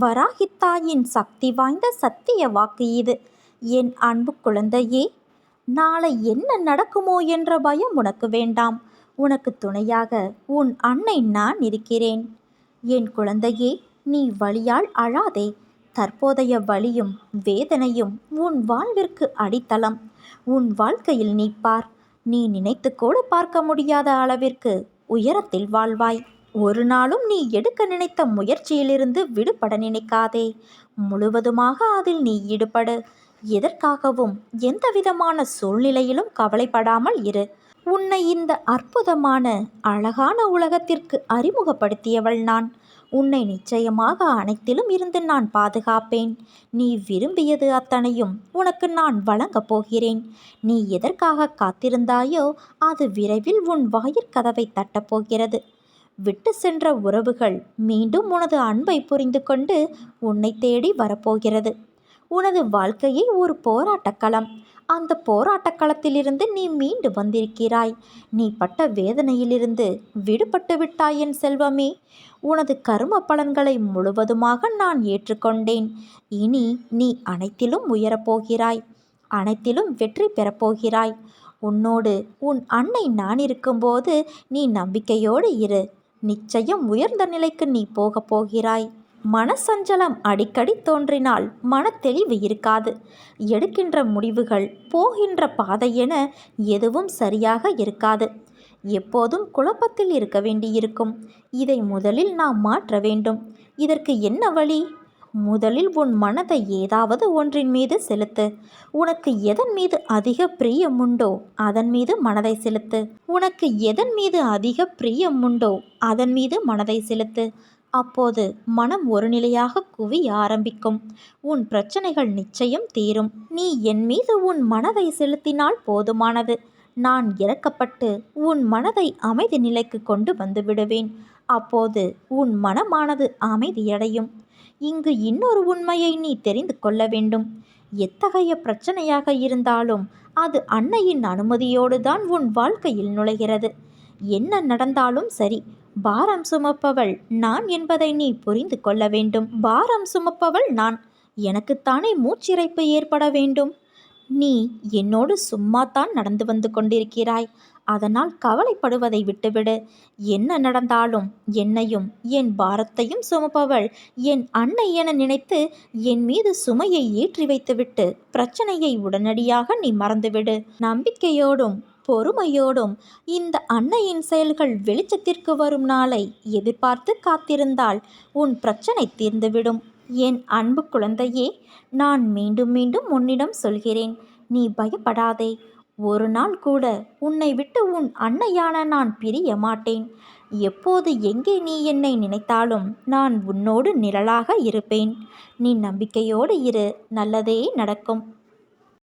வராகித்தாயின் சக்தி வாய்ந்த சத்திய வாக்கு இது. என் அன்பு குழந்தையே நாளை என்ன நடக்குமோ என்ற பயம் உனக்கு வேண்டாம். உனக்கு துணையாக உன் அன்னை நான் இருக்கிறேன். என் குழந்தையே நீ வழியால் அழாதே. தற்போதைய வழியும் வேதனையும் உன் வாழ்விற்கு அடித்தளம். உன் வாழ்க்கையில் நீ பார். நீ நினைத்து கூட பார்க்க முடியாத அளவிற்கு உயரத்தில் வாழ்வாய். ஒரு நாளும் நீ எடுக்க நினைத்த முயற்சியிலிருந்து விடுபட நினைக்காதே. முழுவதுமாக அதில் நீ ஈடுபடு. எதற்காகவும் எந்தவிதமான சூழ்நிலையிலும் கவலைப்படாமல் இரு. உன்னை இந்த அற்புதமான அழகான உலகத்திற்கு அறிமுகப்படுத்தியவள் நான். உன்னை நிச்சயமாக அனைத்திலும் இருந்து நான் பாதுகாப்பேன். நீ விரும்பியது அத்தனையும் உனக்கு நான் வழங்கப் போகிறேன். நீ எதற்காக காத்திருந்தாயோ அது விரைவில் உன் வாயிற்கதவை தட்டப்போகிறது விட்டு சென்ற உறவுகள் மீண்டும் உனது அன்பை புரிந்து கொண்டு உன்னை தேடி வரப்போகிறது. உனது வாழ்க்கையை ஒரு போராட்டக் களம் அந்த போராட்டக் களத்திலிருந்து நீ மீண்டு வந்திருக்கிறாய். நீ பட்ட வேதனையிலிருந்து விடுபட்டு விட்டாய் என் செல்வமே. உனது கரும பலன்களை முழுவதுமாக நான் ஏற்றுக்கொண்டேன். இனி நீ அனைத்திலும் உயரப்போகிறாய். அனைத்திலும் வெற்றி பெறப்போகிறாய். உன்னோடு உன் அன்னை நான் இருக்கும்போது நீ நம்பிக்கையோடு இரு. நிச்சயம் உயர்ந்த நிலைக்கு நீ போகப் போகிறாய். மனசஞ்சலம் அடிக்கடி தோன்றினால் மனத்தெளிவு இருக்காது. எடுக்கின்ற முடிவுகள் போகின்ற பாதை என எதுவும் சரியாக இருக்காது. எப்போதும் குழப்பத்தில் இருக்க வேண்டியிருக்கும். இதை முதலில் நாம் மாற்ற வேண்டும். இதற்கு என்ன வழி? முதலில் உன் மனதை ஏதாவது ஒன்றின் மீது செலுத்து. உனக்கு எதன் மீது அதிக பிரியம் உண்டோ அதன் மீது மனதை செலுத்து. உனக்கு எதன் மீது அதிக பிரியம் உண்டோ அதன் மீது மனதை செலுத்து. அப்போது மனம் ஒரு நிலையாக குவிய ஆரம்பிக்கும். உன் பிரச்சனைகள் நிச்சயம் தீரும். நீ என் மீது உன் மனதை செலுத்தினால் போதுமானது. நான் இறக்கப்பட்டு உன் மனதை அமைதி நிலைக்கு கொண்டு வந்து விடுவேன். அப்போது உன் மனமானது அமைதியடையும். இங்கு இன்னொரு உண்மையை நீ தெரிந்து கொள்ள வேண்டும். எத்தகைய பிரச்சனையாக இருந்தாலும் அது அன்னையின் அனுமதியோடு தான் உன் வாழ்க்கையில் நுழைகிறது. என்ன நடந்தாலும் சரி பாரம் சுமப்பவள் நான் என்பதை நீ புரிந்து கொள்ள வேண்டும். பாரம் சுமப்பவள் நான். எனக்குத்தானே மூச்சிறைப்பு ஏற்பட வேண்டும். நீ என்னோடு சும்மாத்தான் நடந்து வந்து கொண்டிருக்கிறாய். அதனால் கவலைப்படுவதை விட்டுவிடு. என்ன நடந்தாலும் என்னையும் என் பாரத்தையும் சுமப்பவள் என் அன்னை என நினைத்து என் மீது சுமையை ஏற்றி வைத்துவிட்டு பிரச்சனையை உடனடியாக நீ மறந்துவிடு. நம்பிக்கையோடும் பொறுமையோடும் இந்த அன்னையின் செயல்கள் வெளிச்சத்திற்கு வரும் நாளை எதிர்பார்த்து காத்திருந்தால் உன் பிரச்சனை தீர்ந்துவிடும். என் அன்பு குழந்தையே நான் மீண்டும் மீண்டும் உன்னிடம் சொல்கிறேன். நீ பயப்படாதே. ஒரு நாள் கூட உன்னை விட்டு உன் அன்னையான நான் பிரிய மாட்டேன். எப்போது எங்கே நீ என்னை நினைத்தாலும் நான் உன்னோடு நிழலாக இருப்பேன். நீ நம்பிக்கையோடு இரு. நல்லதே நடக்கும்.